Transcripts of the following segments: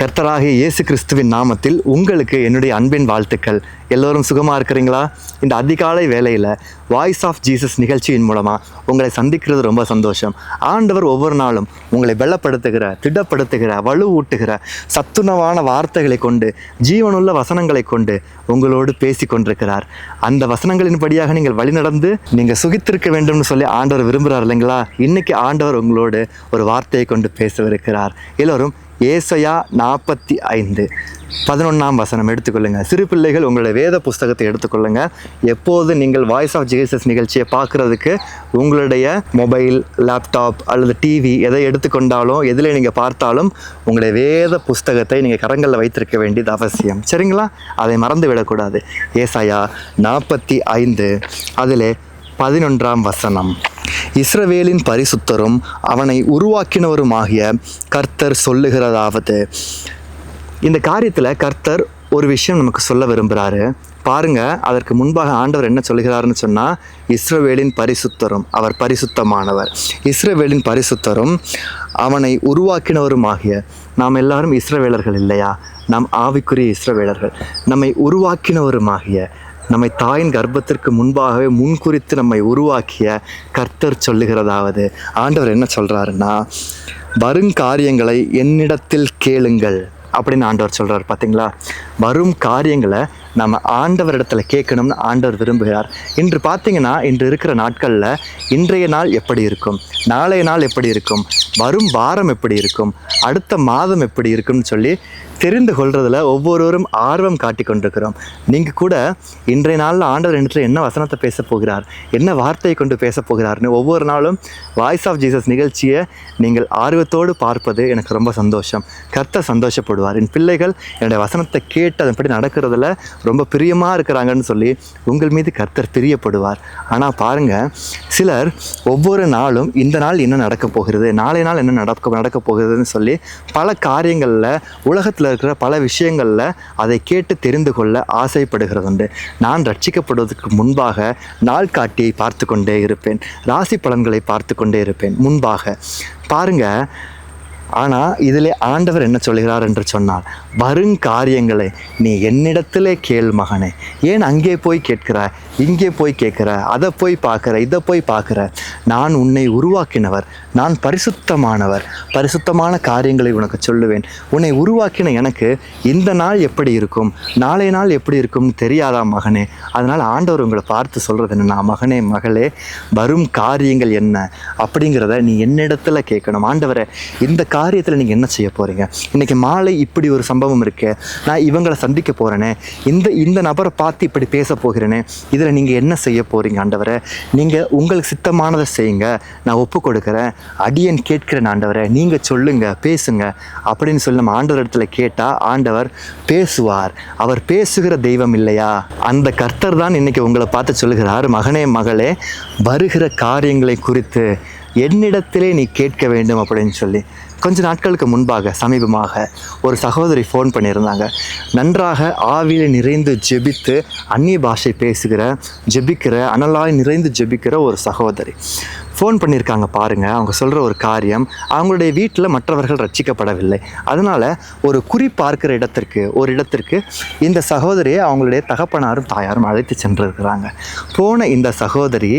கர்த்தராகிய இயேசு கிறிஸ்துவின் நாமத்தில் உங்களுக்கு என்னுடைய அன்பின் வாழ்த்துக்கள். எல்லோரும் சுகமாக இருக்கிறீங்களா? இந்த அதிகாலை வேலையில் வாய்ஸ் ஆஃப் ஜீசஸ் நிகழ்ச்சியின் மூலமாக உங்களை சந்திக்கிறது ரொம்ப சந்தோஷம். ஆண்டவர் ஒவ்வொரு நாளும் உங்களை வெள்ளப்படுத்துகிற திடப்படுத்துகிற வலுவூட்டுகிற சத்துணவான வார்த்தைகளை கொண்டு ஜீவனுள்ள வசனங்களை கொண்டு உங்களோடு பேசி கொண்டிருக்கிறார். அந்த வசனங்களின்படியாக நீங்கள் வழிநடந்து நீங்கள் சுகித்திருக்க வேண்டும்னு சொல்லி ஆண்டவர் விரும்புகிறார் இல்லைங்களா? இன்றைக்கி ஆண்டவர் உங்களோடு ஒரு வார்த்தையை கொண்டு பேசவிருக்கிறார். எல்லோரும் ஏசையா நாற்பத்தி ஐந்து. பதினொன்றாம் வசனம் எடுத்துக்கொள்ளுங்க. சிறு பிள்ளைகள் உங்களுடைய வேத புஸ்தகத்தை எடுத்துக்கொள்ளுங்கள் எப்போது நீங்கள் வாய்ஸ் ஆஃப் ஜீசஸ் நிகழ்ச்சியை பார்க்குறதுக்கு உங்களுடைய மொபைல் லேப்டாப் அல்லது டிவி எதை எடுத்துக்கொண்டாலும் எதில் நீங்கள் பார்த்தாலும் உங்களுடைய வேத புஸ்தகத்தை நீங்கள் கரங்களில் வைத்திருக்க வேண்டியது அவசியம். சரிங்களா? அதை மறந்து விடக்கூடாது ஏசாயா நாற்பத்தி ஐந்து. அதில் பதினொன்றாம் வசனம். இஸ்ரவேலின் பரிசுத்தரும் அவனை உருவாக்கினவருமாகிய கர்த்தர் சொல்லுகிறதாவது. இந்த காரியத்தில் கர்த்தர் ஒரு விஷயம் நமக்கு சொல்ல விரும்புகிறாரு பாருங்க அதற்கு முன்பாக ஆண்டவர் என்ன சொல்கிறாருன்னு சொன்னால் இஸ்ரவேலின் பரிசுத்தரும் அவர் பரிசுத்தமானவர். இஸ்ரவேலின் பரிசுத்தரும் அவனை உருவாக்கினவருமாகிய நாம் எல்லாரும் இஸ்ரவேலர்கள் இல்லையா? நாம் ஆவிக்குரிய இஸ்ரவேலர்கள். நம்மை உருவாக்கினவருமாகிய நம்மை தாயின் கர்ப்பத்திற்கு முன்பாகவே முன்குறித்து நம்மை உருவாக்கிய கர்த்தர் சொல்லுகிறதாவது. ஆண்டவர் என்ன சொல்கிறாருன்னா வருங்காரியங்களை என்னிடத்தில் கேளுங்கள். அப்படின்னு ஆண்டவர் சொல்கிறார் பார்த்தீங்களா வரும் காரியங்களை நம்ம ஆண்டவரிடத்துல கேட்கணும்னு ஆண்டவர் விரும்புகிறார். இன்று பார்த்தீங்கன்னா இன்று இருக்கிற நாட்களில் இன்றைய நாள் எப்படி இருக்கும்? நாளைய நாள் எப்படி இருக்கும்? வரும் வாரம் எப்படி இருக்கும்? அடுத்த மாதம் எப்படி இருக்கும்னு சொல்லி தெரிந்து கொள்றதுல ஒவ்வொருவரும் ஆர்வம் காட்டி கொண்டிருக்கிறோம். நீங்கள் கூட இன்றைய நாளில் ஆண்டவர் இடத்துல என்ன வசனத்தை பேச போகிறார் என்ன வார்த்தையை கொண்டு பேச போகிறார்னு ஒவ்வொரு நாளும் வாய்ஸ் ஆஃப் ஜீசஸ் நிகழ்ச்சியை நீங்கள் ஆர்வத்தோடு பார்ப்பது எனக்கு ரொம்ப சந்தோஷம். கர்த்தர் சந்தோஷப்படுவார். என் பிள்ளைகள் என்னுடைய வசனத்தை கேட்டு அதன்படி நடக்கிறதுல ரொம்ப பிரியமாக இருக்கிறாங்கன்னு சொல்லி உங்கள் மீது கர்த்தர் பிரியப்படுவார். ஆனால் பாருங்கள் சிலர் ஒவ்வொரு நாளும் இந்த நாள் என்ன நடக்க போகிறது நாளை நாள் என்ன நடக்க நடக்க போகிறதுன்னு சொல்லி பல காரியங்களில் உலகத்தில் இருக்கிற பல விஷயங்களில் அதை கேட்டு தெரிந்து கொள்ள ஆசைப்படுகிறதுண்டு. நான் ரட்சிக்கப்படுவதற்கு முன்பாக நாள்காட்டியை பார்த்து கொண்டே இருப்பேன். ராசி பலன்களை பார்த்து கொண்டே இருப்பேன். முன்பாக. பாருங்க ஆனால் இதிலே ஆண்டவர் என்ன சொல்கிறார் என்று சொன்னால் வருங்காரியங்களை நீ என்னிடத்திலே கேள் மகனே. ஏன் அங்கே போய் கேட்கிற இங்கே போய் கேட்குற அதை போய் பார்க்குற இதை போய் பார்க்குற. நான் உன்னை உருவாக்கினவர். நான் பரிசுத்தமானவர். பரிசுத்தமான காரியங்களை உனக்கு சொல்லுவேன். உன்னை உருவாக்கின எனக்கு இந்த நாள் எப்படி இருக்கும்? நாளை நாள் எப்படி இருக்கும்னு தெரியாதா மகனே? அதனால் ஆண்டவர் உங்களை பார்த்து சொல்கிறது என்னென்னா மகனே மகளே வரும் காரியங்கள் என்ன? அப்படிங்கிறத நீ என்னிடத்தில் கேட்கணும். ஆண்டவரை இந்த காரியத்தில் நீங்கள் என்ன செய்ய போகிறீங்க இன்றைக்கி மாலை இப்படி ஒரு சம்பவம் இருக்கு நான் இவங்களை சந்திக்க போகிறேனே இந்த இந்த நபரை பார்த்து இப்படி பேச போகிறேனே இதில் நீங்கள் என்ன செய்ய போகிறீங்க ஆண்டவரை? நீங்கள் உங்களுக்கு சித்தமானதை செய்யுங்க நான் ஒப்பு கொடுக்குறேன் அடியன் கேட்கிறேன் ஆண்டவரை நீங்கள் சொல்லுங்க பேசுங்க அப்படின்னு சொல்லி நம்ம ஆண்டவர் இடத்துல கேட்டால் ஆண்டவர் பேசுவார். அவர் பேசுகிற தெய்வம் இல்லையா? அந்த கர்த்தர் தான் இன்னைக்கு உங்களை பார்த்து சொல்லுகிறார் மகனே மகளே வருகிற காரியங்களை குறித்து என்னிடத்திலே நீ கேட்க வேண்டும் அப்படின்னு சொல்லி. கொஞ்ச நாட்களுக்கு முன்பாக சமீபமாக ஒரு சகோதரி ஃபோன் பண்ணியிருந்தாங்க. நன்றாக ஆவியில் நிறைந்து ஜெபித்து அந்நிய பாஷை பேசுகிற ஜெபிக்கிற அனலாய் நிறைந்து ஜெபிக்கிற ஒரு சகோதரி. ஃபோன் பண்ணியிருக்காங்க பாருங்கள் அவங்க சொல்கிற ஒரு காரியம் அவங்களுடைய வீட்டில் மற்றவர்கள் ரட்சிக்கப்படவில்லை. அதனால் ஒரு குறி பார்க்கிற இடத்திற்கு ஒரு இடத்திற்கு இந்த சகோதரியை அவங்களுடைய தகப்பனாரும் தாயாரும் அழைத்து சென்றிருக்கிறாங்க. போன இந்த சகோதரி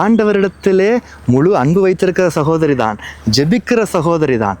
ஆண்டவரிடத்திலே முழு அன்பு வைத்திருக்கிற சகோதரி தான் ஜெபிக்கிற சகோதரி தான்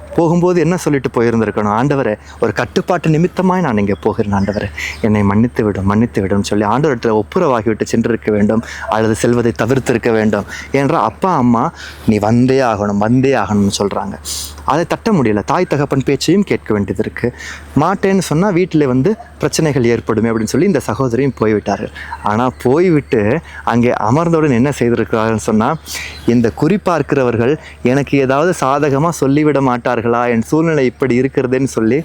போகும்போது என்ன சொல்லிட்டு போயிருந்திருக்கணும்? ஆண்டவரை ஒரு கட்டுப்பாட்டு நிமித்தமாக நான் இங்கே போகிறேன் ஆண்டவரை. என்னை மன்னித்து விடும் மன்னித்து விடும் சொல்லி ஆண்டவரத்தில் ஒப்புரவாகிவிட்டு சென்றிருக்க வேண்டும் அல்லது செல்வதை தவிர்த்திருக்க வேண்டும் என்றால் அப்பா அம்மா நீ வந்தே ஆகணும் வந்தே ஆகணும்னு சொல்கிறாங்க அதை தட்ட முடியல. தாய் தகப்பன் பேச்சையும் கேட்க வேண்டியது இருக்குது மாட்டேன்னு சொன்னால் வீட்டில் வந்து பிரச்சனைகள் ஏற்படும் அப்படின்னு சொல்லி இந்த சகோதரியும் போய்விட்டார்கள் ஆனால் போய்விட்டு அங்கே அமர்ந்தவுடன் என்ன செய்திருக்கிறார்கள் சொன்னால் இந்த குறிப்பார்க்கிறவர்கள் எனக்கு ஏதாவது சாதகமாக சொல்லிவிட மாட்டார்கள் என் சூழ்நிலை இப்படி இருக்கிறதுன்னு சொல்லி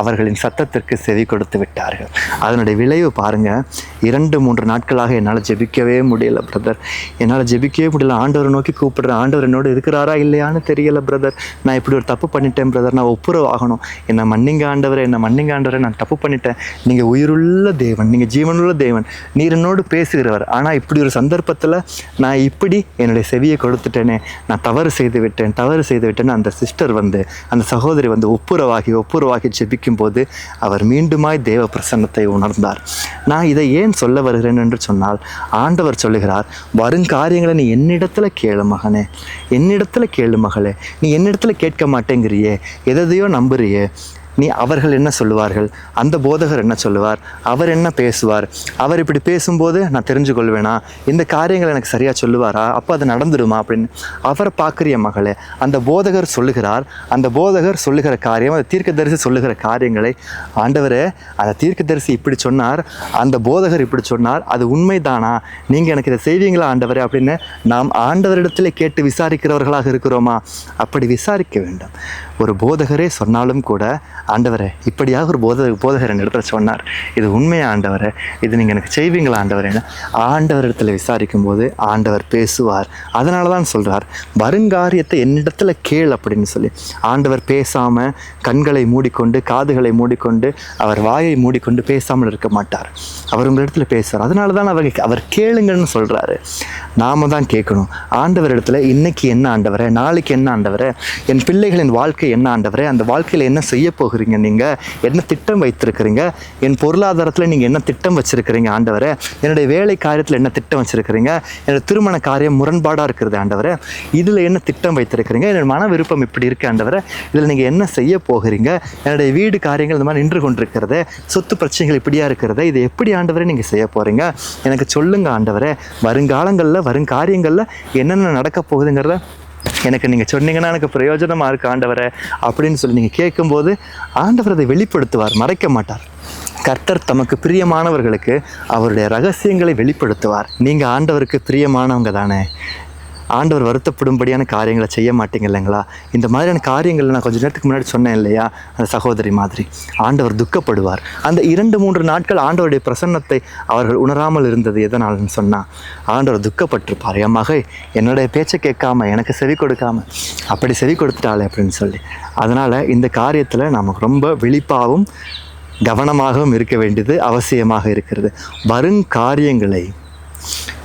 அவர்களின் சத்தத்திற்கு செவி கொடுத்து விட்டார்கள். அதனுடைய விளைவு பாருங்கள் இரண்டு மூன்று நாட்களாக என்னால் ஜெபிக்கவே முடியல பிரதர் என்னால் ஜெபிக்கவே முடியல. ஆண்டவரை நோக்கி கூப்பிடுறேன் ஆண்டவர் என்னோட இருக்கிறாரா இல்லையான்னு தெரியல பிரதர் நான் இப்படி ஒரு தப்பு பண்ணிட்டேன் பிரதர் நான் ஒப்புரவு ஆகணும் என்னை மன்னிங்க ஆண்டவரை. என்னை மன்னிங்க ஆண்டவரை. நான் தப்பு பண்ணிட்டேன். நீங்கள் உயிருள்ள தேவன் நீங்கள் ஜீவனுள்ள தேவன். நீர் என்னோடு பேசுகிறவர். ஆனால் இப்படி ஒரு சந்தர்ப்பத்தில் நான் இப்படி என்னுடைய செவியை கொடுத்துட்டேனே. நான் தவறு செய்து விட்டேன் தவறு செய்து விட்டேன்னு அந்த சிஸ்டர் வந்து அந்த சகோதரி வந்து ஒப்புரவாகி ஒப்புரவாகி ஜெபிக்கும் போது அவர் மீண்டுமாய் தேவ பிரசன்னத்தை உணர்ந்தார். நான் இதை ஏன் சொல்ல வருகிறேன் என்று சொன்னால் ஆண்டவர் சொல்லுகிறார் வருங்காரியங்களை நீ என்னிடத்தில் கேளு மகனே. என்னிடத்தில் கேளு மகளே. நீ என்னிடத்தில் கேட்க மாட்டேங்கிறியே. எதையோ நம்புறியே. நீ அவர்கள் என்ன சொல்லுவார்கள்? அந்த போதகர் என்ன சொல்லுவார்? அவர் என்ன பேசுவார்? அவர் இப்படி பேசும்போது நான் தெரிஞ்சு கொள்வேனா இந்த காரியங்கள் எனக்கு சரியாக சொல்லுவாரா? அப்போ அது நடந்துடுமா அப்படின்னு அவரை பார்க்குறிய மகளே அந்த போதகர் சொல்லுகிறார் அந்த போதகர் சொல்லுகிற காரியம் அந்த தீர்க்கதரிசி சொல்லுகிற காரியங்களை ஆண்டவரே அந்த தீர்க்கதரிசி இப்படி சொன்னார் அந்த போதகர் இப்படி சொன்னார் அது உண்மைதானா? நீங்கள் எனக்கு இதை செய்வீங்களா ஆண்டவரே அப்படின்னு நாம் ஆண்டவரிடத்தில் கேட்டு விசாரிக்கிறவர்களாக இருக்கிறோமா? அப்படி விசாரிக்க வேண்டும். ஒரு போதகரே சொன்னாலும் கூட ஆண்டவரே இப்படியாக ஒரு போத போதகர் இடத்துல சொன்னார். இது உண்மையா ஆண்டவரே? இது நீங்கள் எனக்கு செய்வீங்களா ஆண்டவரேன்னு ஆண்டவரிடத்தில் விசாரிக்கும் போது ஆண்டவர் பேசுவார். அதனால தான் சொல்கிறார் வருங்காரியத்தை என்னிடத்துல கேள் அப்படின்னு சொல்லி. ஆண்டவர் பேசாமல் கண்களை மூடிக்கொண்டு காதுகளை மூடிக்கொண்டு அவர் வாயை மூடிக்கொண்டு பேசாமல் இருக்க மாட்டார். அவர் உங்களிடத்துல பேசுவார். அதனால தான் அவர் அவர் கேளுங்கன்னு சொல்கிறாரு நாம தான் கேட்கணும். ஆண்டவர் இடத்துல இன்னைக்கு என்ன ஆண்டவரை? நாளைக்கு என்ன ஆண்டவரை? என் பிள்ளைகளின் வாழ்க்கை என்ன ஆண்டவரே? அந்த வாழ்க்கையில் என்ன செய்ய போகிறீங்க நீங்கள் என்ன திட்டம் வைத்திருக்கிறீங்க? என் பொருளாதாரத்தில் நீங்கள் என்ன திட்டம் வச்சிருக்கிறீங்க ஆண்டவரே? என்னுடைய வேலை காரியத்தில் என்ன திட்டம் வச்சிருக்கிறீங்க? என்னோட திருமண காரியம் முரண்பாடாக இருக்கிறது ஆண்டவரே. இதில் என்ன திட்டம் வைத்திருக்கிறீங்க? என்னோட மன விருப்பம் இப்படி இருக்குது ஆண்டவரே. இதில் நீங்கள் என்ன செய்ய போகிறீங்க? என்னுடைய வீடு காரியங்கள் இந்த மாதிரி நின்று கொண்டிருக்கிறது. சொத்து பிரச்சனைகள் இப்படியா இருக்கிறது. இது எப்படி ஆண்டவரே நீங்கள் செய்ய போகிறீங்க எனக்கு சொல்லுங்க ஆண்டவரே. வருங்காலங்களில் வருங்காரியங்களில் என்னென்ன நடக்க போகுதுங்கிறத எனக்கு நீங்கள் சொன்னீங்கன்னா எனக்கு பிரயோஜனமாக இருக்கு ஆண்டவரை அப்படின்னு சொல்லி நீங்கள் கேட்கும்போது ஆண்டவர் அதை வெளிப்படுத்துவார் மறைக்க மாட்டார். கர்த்தர் தமக்கு பிரியமானவர்களுக்கு அவருடைய ரகசியங்களை வெளிப்படுத்துவார். நீங்கள் ஆண்டவருக்கு பிரியமானவங்க தானே. ஆண்டவர் வருத்தப்படும்படியான காரியங்களை செய்ய மாட்டீங்க இல்லைங்களா? இந்த மாதிரியான காரியங்கள் நான் கொஞ்சம் நேரத்துக்கு முன்னாடி சொன்னேன் இல்லையா? அந்த சகோதரி மாதிரி. ஆண்டவர் துக்கப்படுவார். அந்த இரண்டு மூன்று நாட்கள் ஆண்டவருடைய பிரசன்னத்தை அவர்கள் உணராமல் இருந்தது எதனால்னு சொன்னால் ஆண்டவர் துக்கப்பட்டிருப்பார். என் மகை என்னுடைய பேச்சை கேட்காம எனக்கு செவி கொடுக்காம அப்படி செவி கொடுத்துட்டாளே அப்படின்னு சொல்லி. அதனால் இந்த காரியத்தில் நமக்கு ரொம்ப விழிப்பாகவும் கவனமாகவும் இருக்க வேண்டியது அவசியமாக இருக்கிறது. வருங்காரியங்களை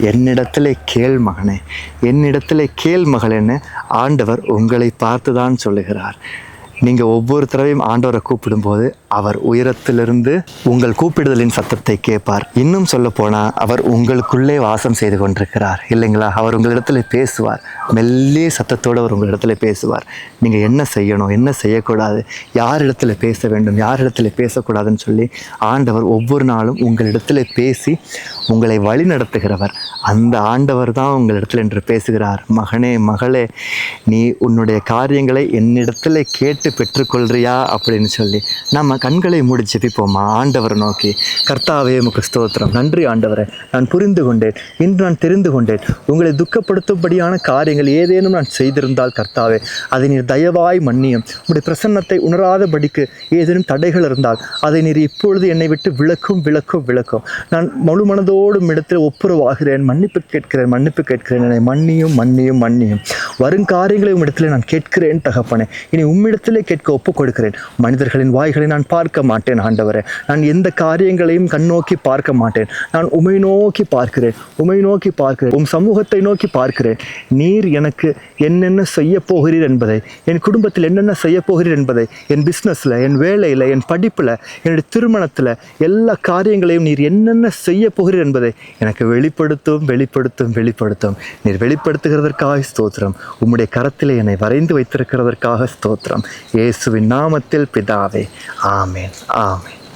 என்னிடத்திலே கேள் மகனே என்னிடத்திலே கேள் மகளேன்னு ஆண்டவர் உங்களை பார்த்து தான் சொல்லுகிறார். நீங்கள் ஒவ்வொரு தடவையும் ஆண்டவரை கூப்பிடும்போது அவர் உயரத்திலிருந்து உங்கள் கூப்பிடுதலின் சத்தத்தை கேட்பார். இன்னும் சொல்ல போனால் அவர் உங்களுக்குள்ளே வாசம் செய்து கொண்டிருக்கிறார். இல்லைங்களா? அவர் உங்களிடத்துல பேசுவார். மெல்லிய சத்தத்தோடு அவர் உங்களிடத்துல பேசுவார். நீங்கள் என்ன செய்யணும்? என்ன செய்யக்கூடாது? யார் இடத்துல பேச வேண்டும்? யார் இடத்துல பேசக்கூடாதுன்னு சொல்லி ஆண்டவர் ஒவ்வொரு நாளும் உங்களிடத்துல பேசி உங்களை வழி நடத்துகிறவர். அந்த ஆண்டவர் தான் உங்களிடத்தில் என்று பேசுகிறார். மகனே மகளே நீ உன்னுடைய காரியங்களை என்னிடத்தில் கேட்டு பெற்றுக்கொள்றியா? அப்படின்னு சொல்லி நம்ம கண்களை மூடி ஜெபிப்போமா ஆண்டவரை நோக்கி கர்த்தாவே உமக்கு ஸ்தோத்திரம். நன்றி ஆண்டவரை. நான் புரிந்து கொண்டேன். இன்று நான் தெரிந்து கொண்டேன். உங்களை துக்கப்படுத்தும்படியான காரியங்கள் ஏதேனும் நான் செய்திருந்தால் கர்த்தாவே அதை நீர் தயவாய் மன்னியும். உங்களுடைய பிரசன்னத்தை உணராதபடிக்கு ஏதேனும் தடைகள் இருந்தால் அதை நீர் இப்பொழுது என்னை விட்டு விளக்கும் விளக்கும் விளக்கும் நான் முழு மனதோடும் இடத்தில் ஒப்புரவாகிறேன். மன்னிப்பு கேட்கிறேன் மன்னிப்பு கேட்கிறேன். என்னை மன்னியும் மன்னியும் மன்னியும். வரும் காரியங்களை உம்மிடத்தில் நான் கேட்கிறேன் தகப்பனே. இனி உம்மிடத்திலே கேட்க ஒப்புக் கொடுக்கிறேன். மனிதர்களின் வாய்களை நான் பார்க்க மாட்டேன் ஆண்டவரே. நான் எந்த காரியங்களையும் கண்ணோக்கி பார்க்க மாட்டேன் நான் உமை நோக்கி பார்க்கிறேன் உமை நோக்கி பார்க்கிறேன் உன் சமூகத்தை நோக்கி பார்க்கிறேன். நீர் எனக்கு என்னென்ன செய்ய போகிறீர் என்பதை என் குடும்பத்தில் என்னென்ன செய்ய போகிறீர் என்பதை என் பிஸ்னஸில் என் வேலையில் என் படிப்பில் என்னுடைய திருமணத்தில் எல்லா காரியங்களையும் நீர் என்னென்ன செய்ய போகிறீர் என்பதை எனக்கு வெளிப்படுத்தும் வெளிப்படுத்தும் வெளிப்படுத்தும். நீர் வெளிப்படுத்துகிறதற்காக ஸ்தோத்திரம். உம்முடைய கரத்தில் என்னை வரைந்து வைத்திருக்கிறதற்காக ஸ்தோத்திரம். இயேசுவின் நாமத்தில் பிதாவே ஆ Amen. Amen.